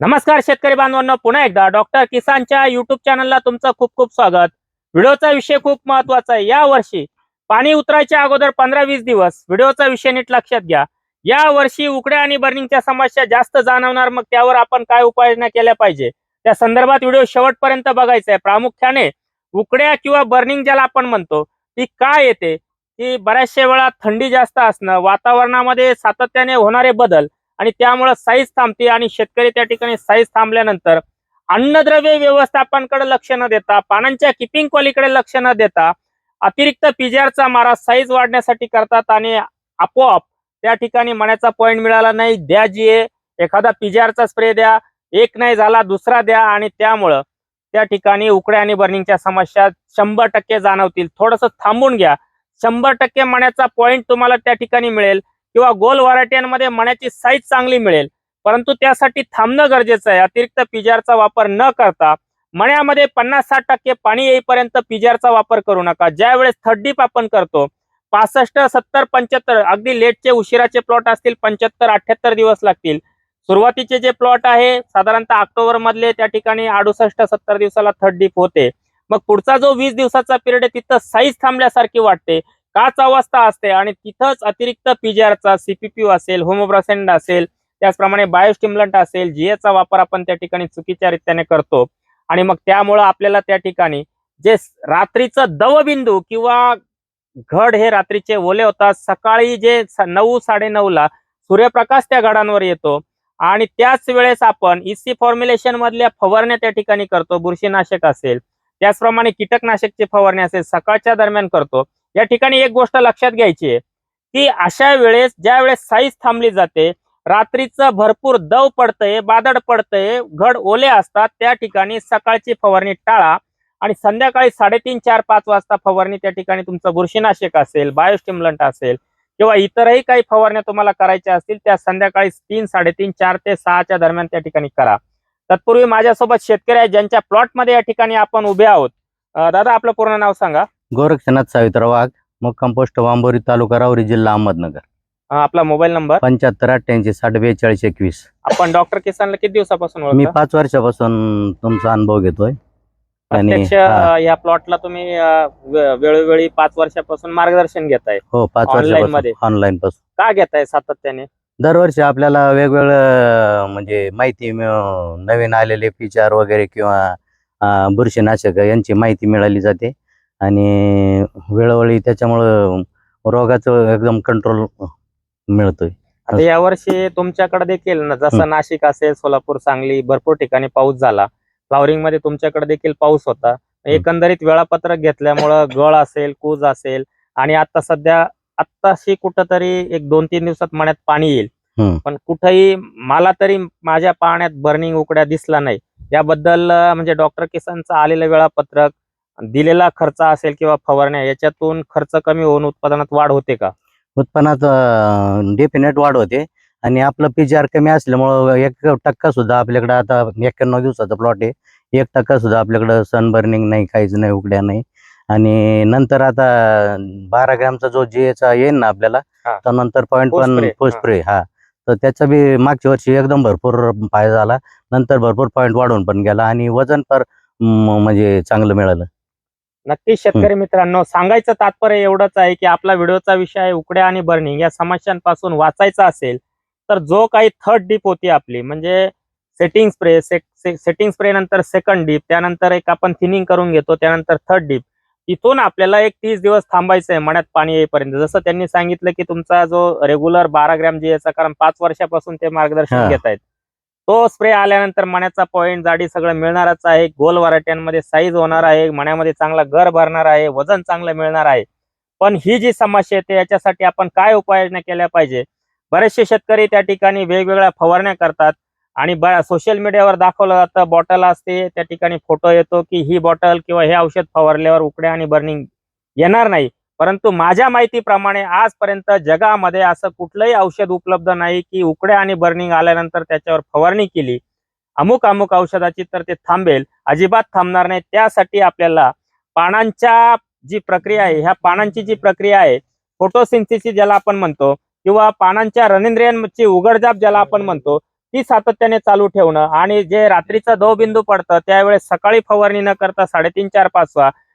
नमस्कार शेतकरी बांधवांना पुन्हा एकदा डॉक्टर किसानच्या युट्यूब चॅनलला तुमचं खूप खूप स्वागत. व्हिडिओचा विषय खूप महत्त्वाचा आहे. या वर्षी पाणी उतरायच्या अगोदर पंधरा वीस दिवस व्हिडिओचा विषय नीट लक्षात घ्या. या वर्षी उकड्या आणि बर्निंगच्या समस्या जास्त जाणवणार मग त्यावर आपण काय उपाययोजना केल्या पाहिजे? त्या संदर्भात व्हिडिओ शेवटपर्यंत बघायचा आहे. प्रामुख्याने उकड्या किंवा बर्निंग ज्याला आपण म्हणतो ती काय येते? की बऱ्याचशा वेळा थंडी जास्त असणं वातावरणामध्ये सातत्याने होणारे बदल आणि त्यामुळं साईज थांबते आणि शेतकरी त्या ठिकाणी साईज थांबल्यानंतर अन्नद्रव्य व्यवस्थापनकडे लक्ष न देता पानांच्या किपिंग क्वालिटीकडे लक्ष न देता अतिरिक्त पिजारचा मारा साईज वाढण्यासाठी करतात आणि आपोआप त्या ठिकाणी मण्याचा पॉईंट मिळाला नाही द्या जी एखादा पिजारचा स्प्रे द्या एक नाही झाला दुसरा द्या आणि त्यामुळं त्या ठिकाणी उकड्या आणि बर्निंगच्या समस्या शंभर टक्के जाणवतील. थोडंसं थांबून घ्या. शंभर टक्के मण्याचा पॉईंट तुम्हाला त्या ठिकाणी मिळेल. किंवा गोल व्हरायट्यांमध्ये मण्याची साईज चांगली मिळेल. परंतु त्यासाठी थांबणं गरजेचं आहे. अतिरिक्त पिजारचा वापर न करता मण्यामध्ये पन्नास साठ टक्के पाणी येईपर्यंत पिजारचा वापर करू नका. ज्यावेळेस थर्ड डीप आपण करतो पासष्ट सत्तर पंच्याहत्तर अगदी लेटचे उशिराचे प्लॉट असतील पंच्याहत्तर अठ्याहत्तर दिवस लागतील. सुरुवातीचे जे प्लॉट आहे साधारणतः ऑक्टोबर मधले त्या ठिकाणी अडुसष्ट सत्तर दिवसाला थर्ड डीप होते. मग पुढचा जो वीस दिवसाचा पिरियड आहे तिथं साईज थांबल्यासारखी वाटते. काच अवस्था असते आणि तिथंच अतिरिक्त पीजीआरचा सीपीपी असेल होमोब्रासेंड असेल त्याचप्रमाणे बायोस्टिम्युलंट असेल जीएचा वापर आपण त्या ठिकाणी चुकीच्या रीत्याने करतो. आणि मग त्यामुळं आपल्याला त्या ठिकाणी जे रात्रीचं दवबिंदू किंवा घड हे रात्रीचे ओले होतात सकाळी जे नऊ साडे ला सूर्यप्रकाश त्या घडांवर येतो आणि त्याच वेळेस आपण इसी फॉर्म्युलेशन मधल्या फवारण्या त्या ठिकाणी करतो बुरशीनाशक असेल त्याचप्रमाणे कीटकनाशकची फवारणी असेल सकाळच्या दरम्यान करतो. या ठिकाणी एक गोष्ट लक्षात घ्यायची आहे की अशा वेळेस ज्या वेळेस साईज थांबली जाते रात्रीचं भरपूर दव पडतंय बादड पडतंय घड ओले असतात त्या ठिकाणी सकाळची फवारणी टाळा आणि संध्याकाळी साडेतीन चार पाच वाजता फवारणी त्या ठिकाणी तुमचं बुरशीनाशक असेल बायोस्टिम्युलंट असेल किंवा इतरही काही फवारण्या तुम्हाला करायच्या असतील त्या संध्याकाळी तीन साडेतीन चार ते सहाच्या दरम्यान त्या ठिकाणी करा. तत्पूर्वी माझ्यासोबत शेतकरी आहेत ज्यांच्या प्लॉटमध्ये या ठिकाणी आपण उभे आहोत. दादा आपलं पूर्ण नाव सांगा. गोरक्षनाथ सावित्र वाघ मुक्काम पोस्ट वांबोरी तालुका राहुरी जिल्हा अहमदनगर. अं, आपला मोबाईल नंबर? पंच्याहत्तर अठ्ठ्याऐंशी साठ बेचाळीस एकवीस. आपण डॉक्टर किसानला किती दिवसापासून मी ओळखता? पाच वर्षापासून तुमचा अनुभव घेतोय. आणि प्रत्यक्ष हा. अं, या प्लॉटला तुम्ही अं, वे- वेळोवेळी पाच वर्षापासून मार्गदर्शन घेताय. हो पाच Online वर्षापासून मध्ये? ऑनलाईन पासून. का घेताय सातत्याने? दरवर्षी आपल्याला वेगवेगळं म्हणजे माहिती मिळ- नवीन आलेले फीचर वगैरे किंवा अं, बुरशीनाशक यांची माहिती मिळाली जाते. आणि वेळोवेळी त्याच्यामुळं रोगाचं एकदम कंट्रोल मिळतोय. आता यावर्षी तुमच्याकडे देखील ना जसं नाशिक असेल सोलापूर सांगली भरपूर ठिकाणी पाऊस झाला. फ्लॉवरिंगमध्ये तुमच्याकडे देखील पाऊस होता. एकंदरीत वेळापत्रक घेतल्यामुळं गळ असेल कूज असेल आणि आता सध्या आत्ताशी कुठंतरी एक दोन तीन दिवसात मण्यात पाणी येईल. पण कुठंही मला तरी माझ्या पाण्यात बर्निंग उकड्या दिसला नाही. याबद्दल म्हणजे डॉक्टर किसानचं आलेलं वेळापत्रक दिलेला खर्च असेल किंवा फवारण्या याच्यातून खर्च कमी होऊन उत्पादनात वाढ होते का? उत्पन्नात डेफिनेट वाढ होते. आणि आपलं पीजीआर कमी असल्यामुळं एक टक्का सुद्धा आपल्याकडे आता एक्क्याण्णव दिवसाचा प्लॉट आहे. एक टक्का सुद्धा आपल्याकडं सन बर्निंग नाही काहीच नाही उकड्या नाही. आणि नंतर आता बारा ग्रॅमचा जो जीएचा येईल ना आपल्याला. तर नंतर पॉईंट पण पोस्ट हा. तर त्याचा बी मागच्या वर्षी एकदम भरपूर फायदा झाला. नंतर भरपूर पॉईंट वाढून पण गेला आणि वजन पर म्हणजे चांगलं मिळालं. नक्कीच शेतकरी मित्रांनो सांगायचं तात्पर्य एवढंच आहे की आपला व्हिडिओचा विषय आहे उकड्या आणि बर्निंग या समस्यांपासून वाचायचा असेल तर जो काही थर्ड डीप होती आपली म्हणजे सेटिंग स्प्रे सेटिंग स्प्रे नंतर सेकंड डीप त्यानंतर एक आपण थिनिंग करून घेतो त्यानंतर थर्ड डीप इथून आपल्याला एक तीस दिवस थांबायचं आहे मण्यात पाणी येईपर्यंत. जसं त्यांनी सांगितलं की तुमचा जो रेग्युलर बारा ग्रॅम जी याचा कारण पाच वर्षापासून ते मार्गदर्शन. घेत आहेत तो स्प्रे आल्यानंतर मण्याचा पॉईंट जाडी सगळं मिळणारच आहे. गोल वराट्यांमध्ये साईज होणार आहे. मण्यामध्ये चांगला घर भरणार आहे. वजन चांगलं मिळणार आहे. पण ही जी समस्या येते याच्यासाठी आपण काय उपाययोजना केल्या पाहिजे? बरेचसे शेतकरी त्या ठिकाणी वेगवेगळ्या फवारण्या करतात आणि सोशल मीडियावर दाखवलं जातं. बॉटल असते. त्या ठिकाणी फोटो येतो की ही बॉटल किंवा हे औषध फवारल्यावर उकड्या आणि बर्निंग येणार नाही. परंतु माझ्या माहितीप्रमाणे आजपर्यंत जगामध्ये असं कुठलंही औषध उपलब्ध नाही की उकड्या आणि बर्निंग आल्यानंतर त्याच्यावर फवारणी केली. अमुक अमुक औषधाची तर ते थांबेल अजिबात थांबणार नाही. त्यासाठी आपल्याला पानांच्या जी प्रक्रिया आहे ह्या पानांची जी प्रक्रिया आहे फोटोसिंथेसिस ज्याला आपण म्हणतो किंवा पानांच्या रनिंद्रियांची उघडजाप ज्याला आपण म्हणतो ती सातत्याने चालू ठेवणं आणि जे रात्रीचं दो बिंदू पडतं त्यावेळेस सकाळी फवारणी न करता साडेतीन चार पाच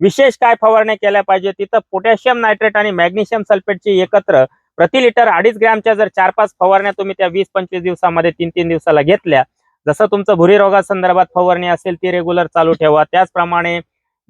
विशेष काय फवारण्या केल्या पाहिजे? तिथं पोटॅशियम नायट्रेट आणि मॅग्नेशियम सल्फेटची एकत्र प्रति लिटर अडीच ग्रॅमच्या जर चार पाच फवारण्या तुम्ही त्या वीस पंचवीस दिवसामध्ये तीन तीन दिवसाला घेतल्या जसं तुमचं भुरी रोगासंदर्भात फवारणी असेल ती रेग्युलर चालू ठेवा. त्याचप्रमाणे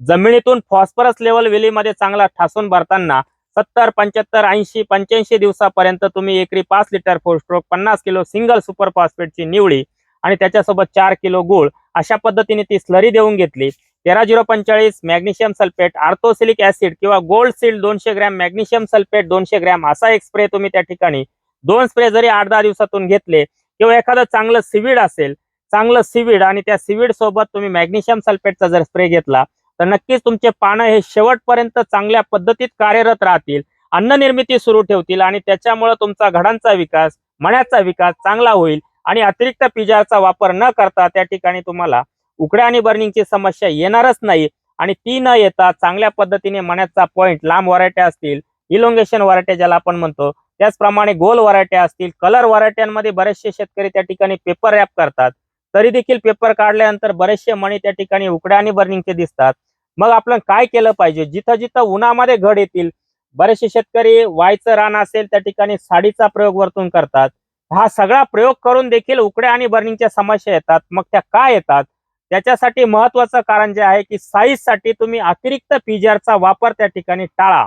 जमिनीतून फॉस्फरस लेवल वेलीमध्ये चांगला ठासून भरताना सत्तर पंच्याहत्तर ऐंशी पंच्याऐंशी दिवसापर्यंत तुम्ही एकरी पाच लिटर फोर स्ट्रोक पन्नास किलो सिंगल सुपर फॉस्फेटची निवडी आणि त्याच्यासोबत चार किलो गुळ अशा पद्धतीने ती स्लरी देऊन घेतली. तेरा झिरो पंचेचाळीस मॅग्नेशियम सल्फेट आर्थोसिलिक ऍसिड किंवा गोल्ड सील्ड दोनशे ग्रॅम मॅग्नेशियम सल्फेट दोनशे ग्रॅम असा एक स्प्रे तुम्ही त्या ठिकाणी दोन स्प्रे जरी आठ दहा दिवसातून घेतले किंवा एखादं चांगलं सिविड असेल चांगलं सिविड आणि त्या सिविड सोबत तुम्ही मॅग्नेशियम सल्फेटचा जर स्प्रे घेतला तर नक्कीच तुमचे पानं हे शेवटपर्यंत चांगल्या पद्धतीत कार्यरत राहतील अन्न निर्मिती सुरू ठेवतील आणि त्याच्यामुळे तुमचा घडांचा विकास मण्याचा विकास चांगला होईल आणि अतिरिक्त पिजाचा वापर न करता त्या ठिकाणी तुम्हाला उकड्या आणि बर्निंगची समस्या येणारच नाही आणि ती न येता चांगल्या पद्धतीने मण्याचा पॉईंट लांब वरायट्या असतील इलोंगेशन वरायट्या ज्याला आपण म्हणतो त्याचप्रमाणे गोल वरायट्या असतील कलर वरायट्यांमध्ये बरेचसे शेतकरी त्या ठिकाणी पेपर रॅप करतात. तरी देखील पेपर काढल्यानंतर बरेचसे मणी त्या ठिकाणी उकड्या आणि बर्निंगचे दिसतात. मग आपण काय केलं पाहिजे? जिथं जिथं उन्हामध्ये घड येतील बरेचसे शेतकरी वायचं रान असेल त्या ठिकाणी साडीचा प्रयोग वरतून करतात. हा सगळा प्रयोग करून देखील उकड्या आणि बर्निंगच्या समस्या येतात. मग त्या काय येतात? त्याच्यासाठी महत्वाचं कारण जे आहे की साईजसाठी तुम्ही अतिरिक्त पीजीआरचा वापर त्या ठिकाणी टाळा.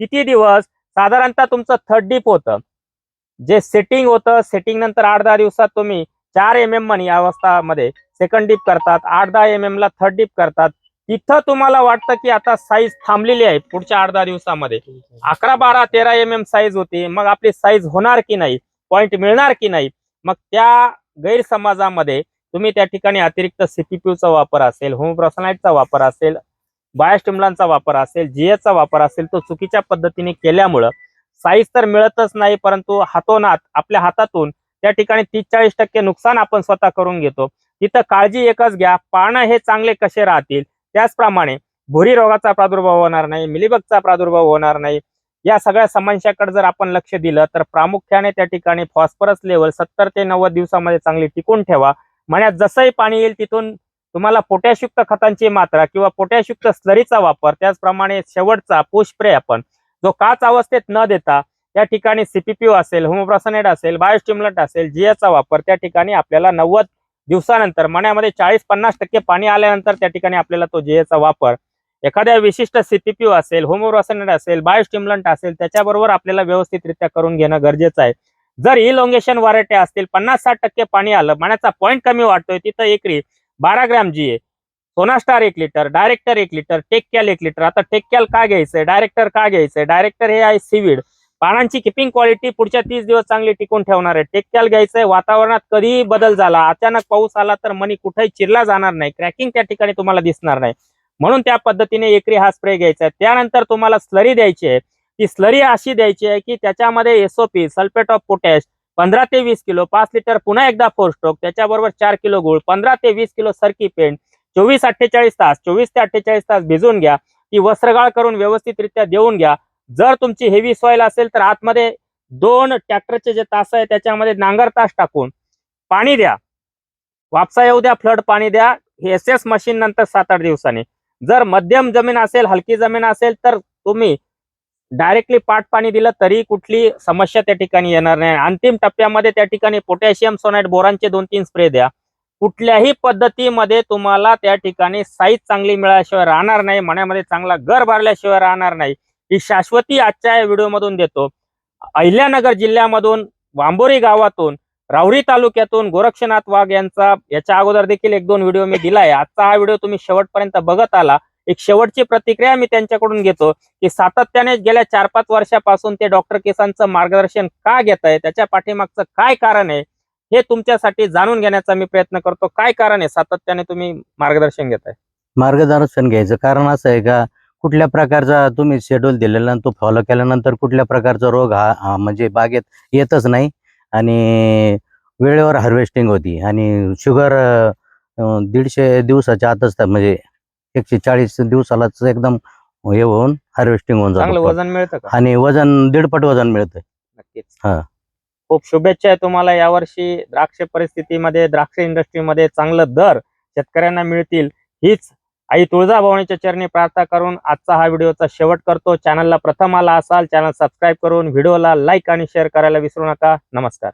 किती दिवस? साधारणतः तुमचं थर्ड डीप होतं. जे सेटिंग होतं सेटिंग नंतर आठ दहा दिवसात तुम्ही चार एम एम मनी अवस्थामध्ये सेकंड डीप करतात आठ दहा एम एम ला थर्ड डीप करतात. तिथं तुम्हाला वाटतं की आता साईज थांबलेली आहे पुढच्या आठ दहा दिवसामध्ये. अकरा बारा तेरा एम एम साईज होती मग आपली साईज होणार की नाही? पॉईंट मिळणार की नाही? मग त्या गैरसमाजामध्ये तुम्ही त्या ठिकाणी अतिरिक्त सीपीपीचा वापर असेल होमोप्रोसनाईटचा वापर असेल बायोस्टिमलांचा वापर असेल जीएचा वापर असेल तो चुकीच्या पद्धतीने केल्यामुळं साईज तर मिळतच नाही परंतु हातोनात आपल्या हातातून त्या ठिकाणी तीस चाळीस टक्के नुकसान आपण स्वतः करून घेतो. तिथं काळजी एकच घ्या पानं हे चांगले कसे राहतील? त्याचप्रमाणे भुरी रोगाचा प्रादुर्भाव होणार नाही मिलीबगचा प्रादुर्भाव होणार नाही. या सगळ्या समस्याकडे जर आपण लक्ष दिलं तर प्रामुख्याने त्या ठिकाणी फॉस्फरस लेवल सत्तर ते नव्वद दिवसामध्ये चांगली टिकून ठेवा. मण्यात जसंही पाणी येईल तिथून तुम्हाला पोटॅशयुक्त खतांची मात्रा किंवा पोटॅशयुक्त स्लरीचा वापर त्याचप्रमाणे शेवटचा पुष्प्रे आपण जो काच अवस्थेत न देता त्या ठिकाणी सीपीपीओ असेल होमोप्रॉसनेट असेल बायोस्टिम्युलंट असेल जियाचा वापर त्या ठिकाणी आपल्याला नव्वद दिवसानंतर मण्यामध्ये चाळीस पन्नास टक्के पाणी आल्यानंतर त्या ठिकाणी आपल्याला तो जियाचा वापर. एखाद्या विशिष्ट सीपीपीओ असेल होमोप्रॉसनेट असेल बायोस्टिम्युलंट असेल त्याच्याबरोबर आपल्याला व्यवस्थितरित्या करून घेणं गरजेचं आहे. जर इलोंगेशन व्हरायटी असतील पन्नास साठ टक्के पाणी आलं पाण्याचा पॉईंट कमी वाटतोय तिथं एकरी बारा ग्रॅम जी आहे. सोनास्टार एक लिटर डायरेक्टर एक लिटर टेक्कॅल एक लिटर आता टेक्कॅल का घ्यायचंय? डायरेक्टर का घ्यायचंय? डायरेक्टर हे आहे सीविड पानांची किपिंग क्वालिटी पुढच्या तीस दिवस चांगली टिकून ठेवणार आहे. टेक्कॅल घ्यायचंय वातावरणात कधीही बदल झाला अचानक पाऊस आला तर मनी कुठेही चिरला जाणार नाही. क्रॅकिंग त्या ठिकाणी तुम्हाला दिसणार नाही. म्हणून त्या पद्धतीने एकरी हा स्प्रे घ्यायचा आहे. त्यानंतर तुम्हाला स्लरी द्यायची आहे. ती स्लरी अशी द्यायची आहे की त्याच्यामध्ये एसओपी सल्फेट ऑफ पोटॅश पंधरा ते वीस किलो पाच लिटर पुन्हा एकदा फोर स्ट्रोक त्याच्याबरोबर चार किलो गुळ पंधरा ते वीस किलो सरकी पेंट चोवीस अठ्ठेचाळीस तास चोवीस ते अठ्ठेचाळीस तास भिजवून घ्या ती वस्त्रगाळ करून व्यवस्थितरित्या देऊन घ्या. जर तुमची हेवी सॉईल असेल तर आतमध्ये दोन ट्रॅक्टरचे जे तास आहे त्याच्यामध्ये नांगर तास टाकून पाणी द्या. वापसा येऊ द्या फ्लड पाणी द्या हे एस एस मशीन नंतर सात आठ दिवसांनी. जर मध्यम जमीन असेल हलकी जमीन असेल तर तुम्ही डायरेक्टली पाट पाणी दिलं तरी कुठली समस्या त्या ठिकाणी येणार नाही. अंतिम टप्प्यामध्ये त्या ठिकाणी पोटॅशियम सोनाईट बोरांचे दोन तीन स्प्रे द्या. कुठल्याही पद्धतीमध्ये तुम्हाला त्या ठिकाणी साईज चांगली मिळाल्याशिवाय राहणार नाही. मण्यामध्ये चांगला घर भरल्याशिवाय राहणार नाही. ही शाश्वती आजच्या या व्हिडिओमधून देतो. अहिल्यानगर जिल्ह्यामधून वांबोरी गावातून राहुरी तालुक्यातून गोरक्षनाथ वाघ यांचा याच्या अगोदर देखील एक दोन व्हिडिओ मी दिलाय. आजचा हा व्हिडिओ तुम्ही शेवटपर्यंत बघत आला. एक शेवटची प्रतिक्रिया मी त्यांच्याकडून घेतो की सातत्याने गेल्या चार पाच वर्षापासून ते डॉक्टर केसांचं मार्गदर्शन का घेत आहे त्याच्या पाठीमागचं काय कारण आहे हे तुमच्यासाठी जाणून घेण्याचा मी प्रयत्न करतो. काय कारण आहे सातत्याने तुम्ही मार्गदर्शन घेत आहे? मार्गदर्शन घ्यायचं कारण असं आहे का कुठल्या प्रकारचा तुम्ही शेड्यूल दिलेला आणि तो फॉलो केल्यानंतर कुठल्या प्रकारचा रोग हा म्हणजे बागेत येतच नाही आणि वेळेवर हार्वेस्टिंग होती आणि शुगर दीडशे दिवसाच्या आतच म्हणजे एकशे चाळीस दिवसालाच एकदम हे होऊन हार्वेस्टिंग होऊन चांगलं जातं वजन मिळतं का? आणि वजन दीडपट वजन मिळतं नक्कीच. हा. खूप शुभेच्छा आहे तुम्हाला. यावर्षी द्राक्ष परिस्थितीमध्ये द्राक्ष इंडस्ट्रीमध्ये चांगलं दर शेतकऱ्यांना मिळतील. हीच आई तुळजाभवानीच्या चरणी प्रार्थना करून आजचा हा व्हिडिओचा शेवट करतो. चॅनलला प्रथम आला असाल चॅनल सबस्क्राईब करून व्हिडिओला लाईक आणि शेअर करायला विसरू नका. नमस्कार.